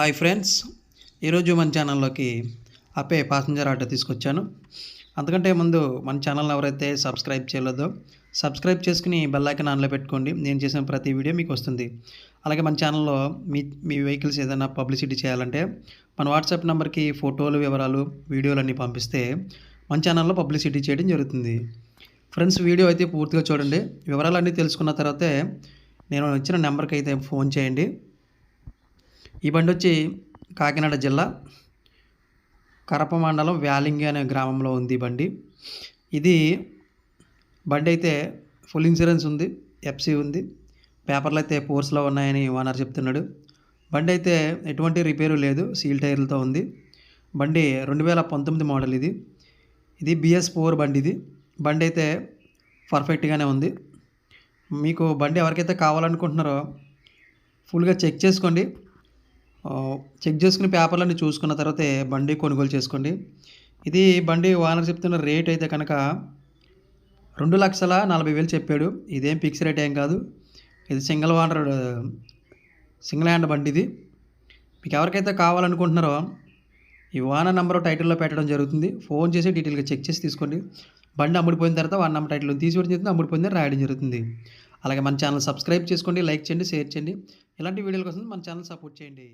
Hi friends. ఈరోజు మన ఛానల్లోకి అపే ప్యాసింజర్ ఆటో తీసుకొచ్చాను. అంతకంటే ముందు మన ఛానల్ ఎవరైతే సబ్స్క్రైబ్ చేయలేదో సబ్స్క్రైబ్ చేసుకుని బెల్లైకన్ ఆన్లో పెట్టుకోండి. నేను చేసిన ప్రతి వీడియో మీకు వస్తుంది. అలాగే మన ఛానల్లో మీ మీ వెహికల్స్ ఏదైనా పబ్లిసిటీ చేయాలంటే మన వాట్సాప్ నెంబర్కి ఫోటోలు వివరాలు వీడియోలు అన్నీ పంపిస్తే మన ఛానల్లో పబ్లిసిటీ చేయడం జరుగుతుంది. ఫ్రెండ్స్ వీడియో అయితే పూర్తిగా చూడండి. వివరాలన్నీ తెలుసుకున్న తర్వాతే నేను ఇచ్చిన నెంబర్కి అయితే ఫోన్ చేయండి. ఈ బండి వచ్చి కాకినాడ జిల్లా కరప మండలం వ్యాలింగి అనే గ్రామంలో ఉంది ఈ బండి. ఇది బండి అయితే ఫుల్ ఇన్సూరెన్స్ ఉంది ఎఫ్సి ఉంది. పేపర్లు అయితే పోర్స్లో ఉన్నాయని ఓనర్ చెప్తున్నాడు. బండి అయితే ఎటువంటి రిపేరు లేదు సీల్ టైర్లతో ఉంది. బండి రెండు వేల పంతొమ్మిది మోడల్ ఇది. ఇది బిఎస్ ఫోర్ బండి ఇది. బండి అయితే పర్ఫెక్ట్గానే ఉంది. మీకు బండి ఎవరికైతే కావాలనుకుంటున్నారో ఫుల్గా చెక్ చేసుకోండి. చెక్ చేసుకుని పేపర్లన్నీ చూసుకున్న తర్వాతే బండి కొనుగోలు చేసుకోండి. ఇది బండి ఓనర్ చెప్తున్న రేట్ అయితే కనుక రెండు లక్షల నలభై వేలు చెప్పాడు. ఇదేం ఫిక్స్ రేట్ ఏం కాదు. ఇది సింగిల్ ఓనర్ సింగిల్ హ్యాండ్ బండి ఇది. మీకు ఎవరికైతే కావాలనుకుంటున్నారో ఈ ఓనర్ నెంబర్ టైటిల్లో పెట్టడం జరుగుతుంది. ఫోన్ చేసి డీటెయిల్గా చెక్ చేసి తీసుకోండి. బండి అమ్ముడిపోయిన తర్వాత వన్ నెంబర్ టైటిల్ తీసివేయడం జరుగుతుంది అమ్ముడిపోయిందని రాయడం జరుగుతుంది. అలాగే మన ఛానల్ సబ్స్క్రైబ్ చేసుకోండి లైక్ చేయండి షేర్ చేయండి. ఇలాంటి వీడియోల కోసం మన ఛానల్ సపోర్ట్ చేయండి.